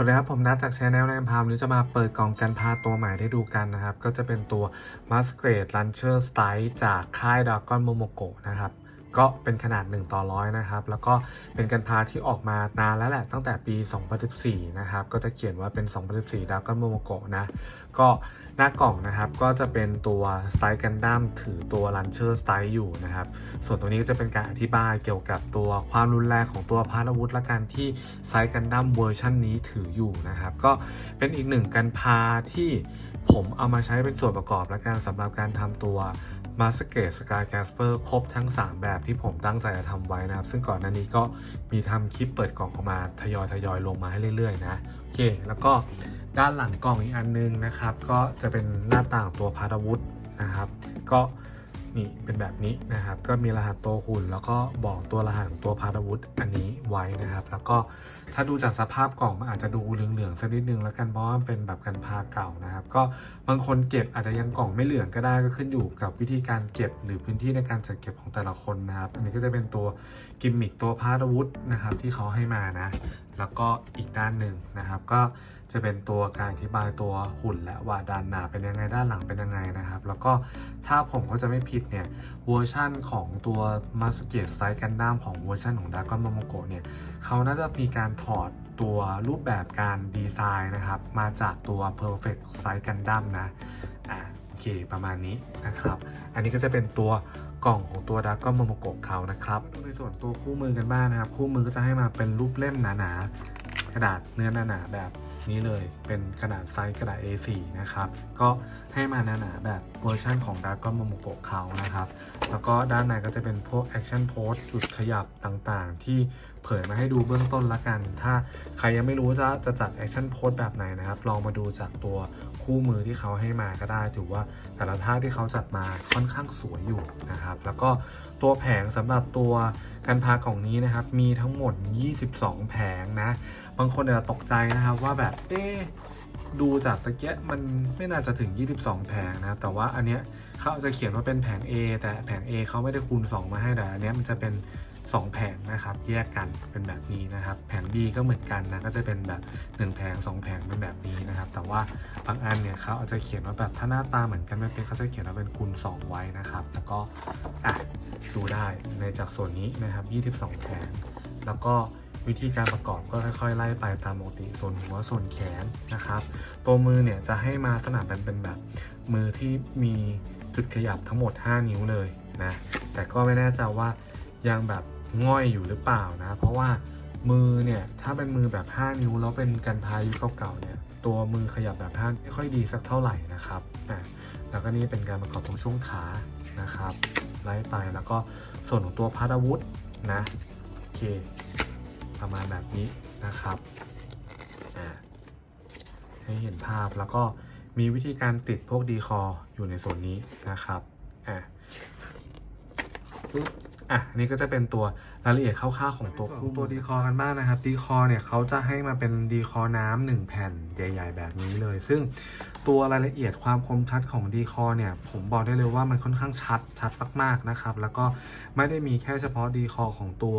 สวัสดีครับ ผมนัทจากช anel นมพามนี้จะมาเปิดกล่องกันพาตัวใหม่ให้ดูกันนะครับ ก็จะเป็นตัว m a s k e r a d e Launcher Style จากค่ายด r a g o n Momoko นะครับ ก็เป็นขนาด 1 ต่อร้อยนะครับ แล้วก็เป็นกันพาที่ออกมานานแล้วแหละ ตั้งแต่ปี 2014 นะครับ ก็จะเขียนว่าเป็น 2014 Dragon Momoko นะ ก็หน้ากล่องนะครับก็จะเป็นตัวสไตล์กันดั้มถือตัว Launcher Style อยู่นะครับ ส่วนตัวนี้ก็จะเป็นการอธิบายเกี่ยวกับตัวความรุนแรงของตัวพาราวุธและการที่ไซกันดั้มเวอร์ชันนี้ถืออยู่นะครับ ก็เป็นอีกหนึ่งกันพาที่ผมเอามาใช้เป็นส่วนประกอบและการสำหรับการทำตัว มาสเกตสกายแกสเปอร์ครบทั้ง 3 แบบที่ผมตั้งใจจะทำไว้นะครับ ซึ่งก่อนหน้านี้ก็มีทำคลิปเปิดกล่องออกมาทยอยทยอยลงมาให้เรื่อย ๆ นะ โอเค แล้วก็ด้านหลังกล่องอีกอันนึงนะครับ ก็จะเป็นหน้าต่างตัวพาราวุธนะครับ ก็ นี่เป็นแบบนี้นะครับ ก็มีรหัสตัวหุ่น แล้วก็บอกตัวรหัสของตัวพาราวุธอันนี้ไว้นะครับ แล้วก็ถ้าดูจากสภาพกล่องมันอาจจะดูเหลืองๆสักนิดนึงแล้วกันเพราะว่ามันเป็นแบบกันพาเก่านะครับ ก็บางคนเก็บอาจจะยังกล่องไม่เหลืองก็ได้ก็ขึ้นอยู่กับวิธีการเก็บหรือพื้นที่ในการจัดเก็บของแต่ละคนนะครับ อันนี้ก็จะเป็นตัวกิมมิคตัวพาราวุธนะครับที่เขาให้มานะ แล้วก็อีกด้านหนึ่งนะครับ ก็จะเป็นตัวการอธิบายตัวหุ่นและว่าด้านหนาเป็นยังไงด้านหลังเป็นยังไงนะครับ แล้วก็ถ้าผมก็จะไม่ผิดเนี่ยเวอร์ชั่นของตัวมาสเกตไซส์กันดั้มของเวอร์ชันของดากอนม m o โกเนี่ยเขาน่าจะมีการถอดตัวรูปแบบการดีไซน์นะครับ มาจากตัว Perfect Size Gundam นะอ่า เคประมาณนี้นะครับ อันนี้ก็จะเป็นตัวกล่องของตัวดากอนมโมโกเขานะครับดูในส่วนตัวคู่มือกันบ้างนะครับ คู่มือก็จะให้มาเป็นรูปเล่มหนาๆกระดาษเนื้อหนาๆแบบ นี้เลยเป็นขนาดไซส์กระดาษ A4 นะครับ ก็ให้มาหนาๆแบบเวอร์ชันของ Dragon Momoko เขานะครับ แล้วก็ด้านในก็จะเป็นพวก Action Pose จุดขยับต่างๆ ที่เผยมาให้ดูเบื้องต้นละกัน ถ้าใครยังไม่รู้จะจะจัด Action Pose แบบไหนนะครับ ลองมาดูจากตัวคู่มือที่เขาให้มาก็ได้ ถือว่าแต่ละท่าที่เขาจัดมาค่อนข้างสวยอยู่นะครับ แล้วก็ตัวแผงสำหรับตัว การพากของนี้นะครับ มีทั้งหมด 22 แผงนะ บางคนอาจจะตกใจนะครับว่าแบบ เอ๊ดูจากตะเกียมันไม่น่าจะถึง 22 แผงนะครับ แต่ว่าอันเนี้ยเขาจะเขียนว่าเป็นแผง A แต่แผง A เขาไม่ได้คูณ 2 มาให้แต่อันเนี้ยมันจะเป็น 2 แผงนะครับแยกกันเป็นแบบนี้นะครับ แผง B ก็เหมือนกันนะก็จะเป็นแบบ 1 แผง 2 แผงเป็นแบบนี้นะครับ แต่ว่าบางอันเนี่ยเขาอาจจะเขียนว่าแบบถ้าหน้าตาเหมือนกันไม่เป็นเขาจะเขียนว่าเป็นคูณ2ไว้นะครับแล้วก็อะดูได้ในจากส่วนนี้นะครับ 22 แผง แล้วก็วิธีการประกอบก็ค่อยๆ ไล่ไปตามปกติส่วนหัวส่วนแขนนะครับ ตัวมือเนี่ยจะให้มาลักษณะเป็นเป็นแบบมือที่มีจุดขยับทั้งหมด 5 นิ้วเลยนะแต่ก็ไม่แน่ใจว่ายังแบบ ง่อยอยู่หรือเปล่านะ เพราะว่ามือเนี่ยถ้าเป็นมือแบบ 5 นิ้วแล้วเป็นกันพายุเก่าๆเนี่ยตัวมือขยับแบบ5ไม่ค่อยดีสักเท่าไหร่นะครับอะแล้วก็นี่เป็นการประกอบตรงช่วงขานะครับไล่ไปแล้วก็ส่วนของตัวพาราวุธนะโอเคประมาณแบบนี้นะครับอ่าให้เห็นภาพแล้วก็มีวิธีการติดพวกดีคออยู่ในส่วนนี้นะครับอ่าปึ๊บ อะนี่ก็จะเป็นตัวรายละเอียดคร่าวๆของตัวคู่ตัวดีคอกันบ้างนะครับดีคอเนี่ยเขาจะให้มาเป็นดีคอน้ำหนึ่งแผ่นใหญ่ ๆ แบบนี้เลย ซึ่งตัวรายละเอียดความคมชัดของดีคอเนี่ยผมบอกได้เลยว่ามันค่อนข้างชัดชัดมากๆนะครับ แล้วก็ไม่ได้มีแค่เฉพาะดีคอของตัว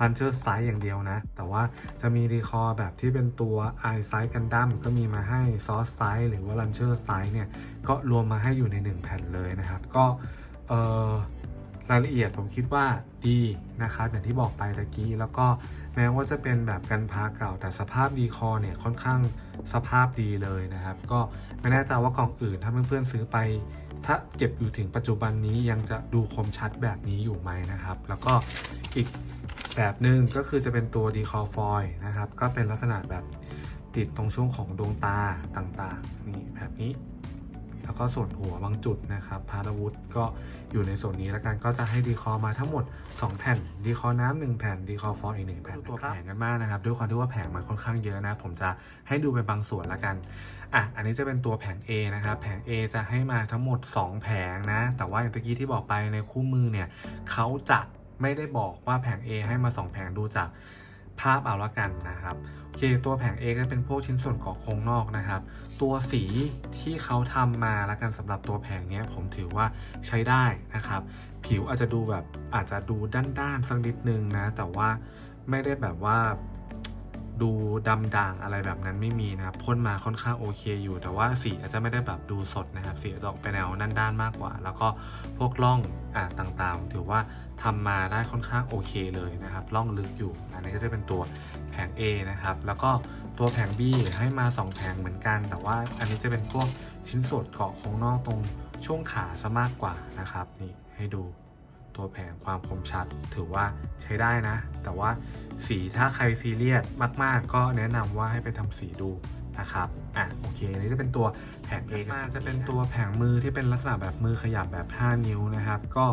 Launcher Size อย่างเดียวนะ แต่ว่าจะมีรีคอร์แบบที่เป็นตัว i Size Gundam ก็มีมาให้ Source Size หรือว่า Launcher Size เนี่ยก็รวมมาให้อยู่ใน 1 แผ่นเลยนะครับ ก็เอ่อ รายละเอียดผมคิดว่าดีนะครับอย่างที่บอกไปตะกี้ แล้วก็แม้ว่าจะเป็นแบบกันพาเก่า แต่สภาพดีคอเนี่ยค่อนข้างสภาพดีเลยนะครับ ก็ไม่แน่ใจว่ากล่องอื่นถ้าเพื่อนๆซื้อไป ถ้าเก็บอยู่ถึงปัจจุบันนี้ยังจะดูคมชัดแบบนี้อยู่ไหมนะครับ แล้วก็อีกแบบหนึ่งก็คือจะเป็นตัวดีคอฟอยนะครับ ก็เป็นลักษณะแบบติดตรงช่วงของดวงตาต่างๆนี่แบบนี้ ก็ส่วนหัวบางจุดนะครับพาราวุธก็อยู่ในส่วนนี้แล้วกันก็จะให้ดีคอมาทั้งหมด 2 แผ่น ดีคอน้ำหนึ่งแผ่น ดีคอฟอยอีกหนึ่งแผ่นตัวแผงกันมากนะครับด้วยความที่ว่าแผงมันค่อนข้างเยอะนะ ผมจะให้ดูเป็นบางส่วนละกันอะอันนี้จะเป็นตัวแผง A นะครับแผง A จะให้มาทั้งหมด 2 แผงนะ แต่ว่าอย่างตะกี้ที่บอกไปในคู่มือเนี่ยเขาจะไม่ได้บอกว่าแผง A ให้มา 2 แผงดูจาก ภาพเอาละกันนะครับโอเคตัวแผง A ก็เป็นพวกชิ้นส่วนเกาะโครงนอกนะครับ ตัวสีที่เขาทำมาละกันสำหรับตัวแผงเนี้ยผมถือว่าใช้ได้นะครับ ผิวอาจจะดูแบบอาจจะดูด้านๆสักนิดนึงนะ แต่ว่าไม่ได้แบบว่า ดูดำด่างอะไรแบบนั้นไม่มีนะครับพ่นมาค่อนข้างโอเคอยู่ แต่ว่าสีอาจจะไม่ได้แบบดูสดนะครับสีจะออกไปแนวนั่นด้านมากกว่า แล้วก็พวกร่องอ่าต่างๆ ถือว่าทำมาได้ค่อนข้างโอเคเลยนะครับร่องลึกอยู่ อันนี้ก็จะเป็นตัวแผง A นะครับ แล้วก็ตัวแผง B ให้มา 2 แผงเหมือนกัน แต่ว่าอันนี้จะเป็นพวกชิ้นส่วนเกาะโครงนอกตรงช่วงขาซะมากกว่านะครับนี่ให้ดู ตัวแผงความคมชัดถือว่าใช้ได้นะ แต่ว่าสีถ้าใครซีเรียสมาก ๆ ก็แนะนำว่าให้ไปทำสีดูนะครับอะโอเคอันนี้จะเป็นตัวแผง A มาจะเป็นตัวแผงมือที่เป็นลักษณะแบบมือขยับแบบ 5 นิ้วนะครับ ก็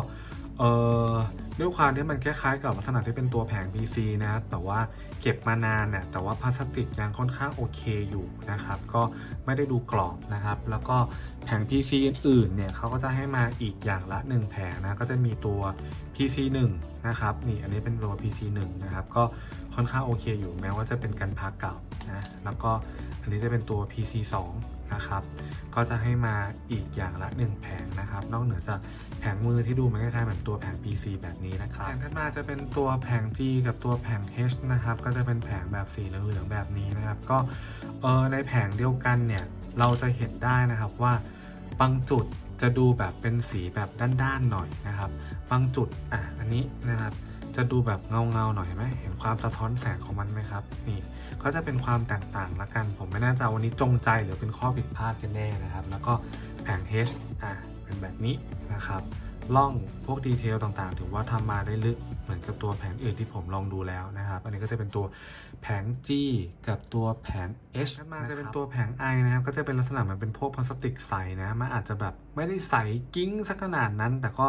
เอ่อด้วยความที่มันคล้ายๆ กับลักษณะที่เป็นตัวแผง PC นะครับแต่ว่าเก็บมานานเนี่ยแต่ว่าพลาสติกยังค่อนข้างโอเคอยู่นะครับ ก็ไม่ได้ดูกรอบนะครับ แล้วก็แผง PC อื่นๆเนี่ยเขาก็จะให้มาอีกอย่างละ 1 แผงนะ ก็จะมีตัว PC 1นะครับ นี่อันนี้เป็นตัว PC 1นะครับ ก็ค่อนข้างโอเคอยู่แม้ว่าจะเป็นการพาเก่านะ แล้วก็อันนี้จะเป็นตัว PC 2 นะครับ ก็จะให้มาอีกอย่างละ 1 แผงนะครับ นอกเหนือจากแผงมือที่ดูมันคล้ายๆเหมือนตัวแผง PC แบบนี้นะครับ แผงถัดมาจะเป็นตัวแผง G กับตัวแผง H นะครับ ก็จะเป็นแผงแบบสีเหลืองๆแบบนี้นะครับ ก็เออในแผงเดียวกันเนี่ยเราจะเห็นได้นะครับว่าบางจุดจะดูแบบเป็นสีแบบด้านๆหน่อยนะครับ บางจุดอะอันนี้นะครับ จะดูแบบเงาเงาๆหน่อยไหมเห็นความสะท้อนแสงของมันไหมครับ นี่ก็จะเป็นความแตกต่างละกัน ผมไม่แน่ใจวันนี้จงใจหรือเป็นข้อผิดพลาดกันแน่นะครับ แล้วก็แผง H อะเป็นแบบนี้นะครับล่องพวกดีเทลต่างๆ ถือว่าทำมาได้ลึกเหมือนกับตัวแผงอื่นที่ผมลองดูแล้วนะครับ อันนี้ก็จะเป็นตัวแผง G กับตัวแผง H มาจะเป็นตัวแผง I นะครับ ก็จะเป็นลักษณะเหมือนเป็นพวกพลาสติกใสนะมันอาจจะแบบไม่ได้ใสกิ้งสักขนาดนั้น แต่ก็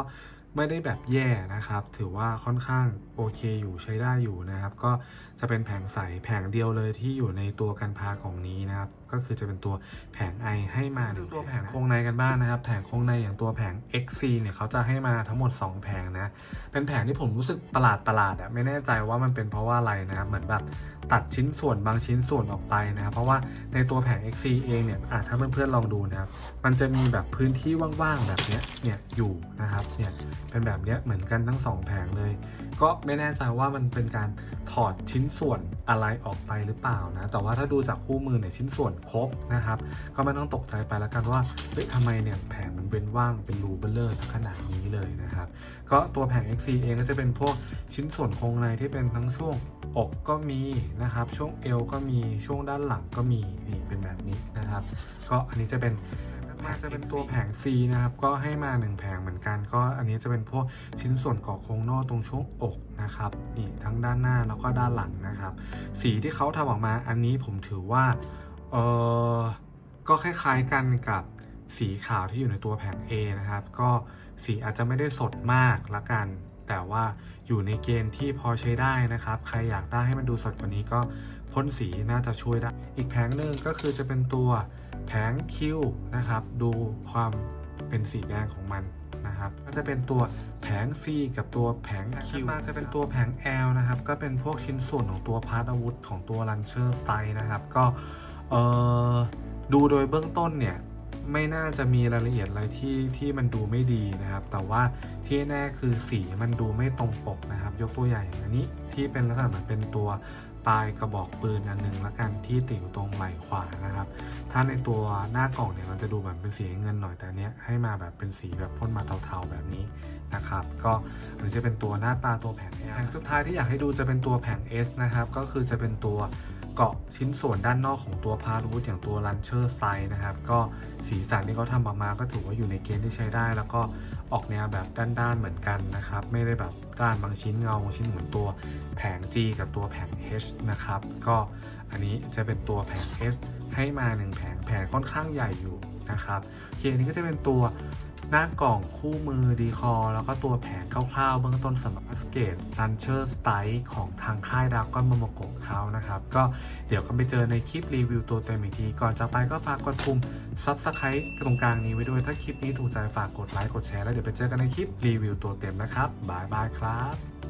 ไม่ได้แบบแย่นะครับ ถือว่าค่อนข้างโอเคอยู่ใช้ได้อยู่นะครับ ก็จะเป็นแผงใสแผงเดียวเลยที่อยู่ในตัวกันพาของนี้นะครับ ก็คือจะเป็นตัวแผง I ให้มาดูตัวแผงโครงในกันบ้างนะครับ แผงโครงในอย่างตัวแผง XC เนี่ยเขาจะให้มาทั้งหมด 2 แผงนะ เป็นแผงที่ผมรู้สึกประหลาดประหลาดๆอะไม่แน่ใจว่ามันเป็นเพราะว่าอะไรนะครับเหมือนแบบตัดชิ้นส่วนบางชิ้นส่วนออกไปนะครับ เพราะว่าในตัวแผง XC เองเนี่ยอะถ้าเพื่อนๆลองดูนะครับ มันจะมีแบบพื้นที่ว่างๆแบบเนี้ยเนี่ยอยู่นะครับเนี่ยเป็นแบบเนี้ยเหมือนกันทั้งสองแผงเลย ก็ไม่แน่ใจว่ามันเป็นการถอดชิ้นส่วนอะไรออกไปหรือเปล่านะ แต่ว่าถ้าดูจากคู่มือเนี่ยชิ้นส่วนครบนะครับ ก็ไม่ต้องตกใจไปแล้วกันว่าเฮ้ยทำไมเนี่ยแผงมันเป็นว่างเป็นรูเบลเลอร์สักขนาดนี้เลยนะครับ ก็ตัวแผง XC เองก็จะเป็นพวกชิ้นส่วนโครงในที่เป็นทั้งช่วงอกก็มีนะครับ ช่วงเอวก็มีช่วงด้านหลังก็มีนี่เป็นแบบนี้นะครับ ก็อันนี้จะเป็น มาจะเป็นตัวแผง C นะครับ ก็ให้มา 1 แผงเหมือนกัน ก็อันนี้จะเป็นพวกชิ้นส่วนเกาะโครงนอกตรงช่วงอกนะครับ นี่ทั้งด้านหน้าแล้วก็ด้านหลังนะครับ สีที่เขาทำออกมาอันนี้ผมถือว่า เออก็คล้ายๆกันกับสีขาวที่อยู่ในตัวแผง A นะครับ ก็สีอาจจะไม่ได้สดมากละกัน แต่ว่าอยู่ในเกณฑ์ที่พอใช้ได้นะครับ ใครอยากได้ให้มันดูสดกว่านี้ก็ พ่นสีน่าจะช่วยได้ อีกแผงหนึ่งก็คือจะเป็นตัวแผงคิวนะครับ ดูความเป็นสีแดงของมันนะครับ ก็จะเป็นตัวแผง C กับตัวแผง Q มาจะเป็นตัวแผง L นะครับ ก็เป็นพวกชิ้นส่วนของตัวพาร์ทอาวุธของตัว Launcher Style นะครับ ก็เออดูโดยเบื้องต้นเนี่ยไม่น่าจะมีรายละเอียดอะไรที่ที่มันดูไม่ดีนะครับ แต่ว่าที่แน่คือสีมันดูไม่ตรงปกนะครับ ยกตัวอย่างอันนี้ที่เป็นลักษณะเหมือนเป็นตัว ปลายกระบอกปืนอันหนึ่งละกันที่ติดอยู่ตรงไหล่ขวานะครับ ถ้าในตัวหน้ากล่องเนี่ยมันจะดูแบบเป็นสีเงินหน่อยแต่เนี้ยให้มาแบบเป็นสีแบบพ่นมาเทาๆแบบนี้นะครับ ก็อันนี้จะเป็นตัวหน้าตาตัวแผงแผงสุดท้ายที่อยากให้ดูจะเป็นตัวแผง S นะครับ ก็คือจะเป็นตัว เกาะชิ้นส่วนด้านนอกของตัวพาร์ทอย่างตัว Launcher Style นะครับ ก็สีสันที่เขาทำออกมาก็ถือว่าอยู่ในเกณฑ์ที่ใช้ได้ แล้วก็ออกแนวแบบด้านๆเหมือนกันนะครับ ไม่ได้แบบด้านบางชิ้นเงาบางชิ้นเหมือนตัวแผง G กับตัวแผง H นะครับ ก็อันนี้จะเป็นตัวแผง S ให้มา 1 แผงแผงค่อนข้างใหญ่อยู่นะครับโอเคอันนี้ก็จะเป็นตัว หน้ากล่องคู่มือดีคอแล้วก็ตัวแผงคร่าวๆ เบื้องต้นสำหรับสเกต Launcher Style ของทางค่ายดากอนมโมโกะเขานะครับ ก็เดี๋ยวกันไปเจอในคลิปรีวิวตัวเต็มอีกที ก่อนจะไปก็ฝากกดปุ่ม Subscribe ตรงกลางนี้ไว้ด้วยถ้าคลิปนี้ถูกใจฝากกดไลค์กดแชร์แล้วเดี๋ยวไปเจอกันในคลิปรีวิวตัวเต็มนะครับบายบายครับ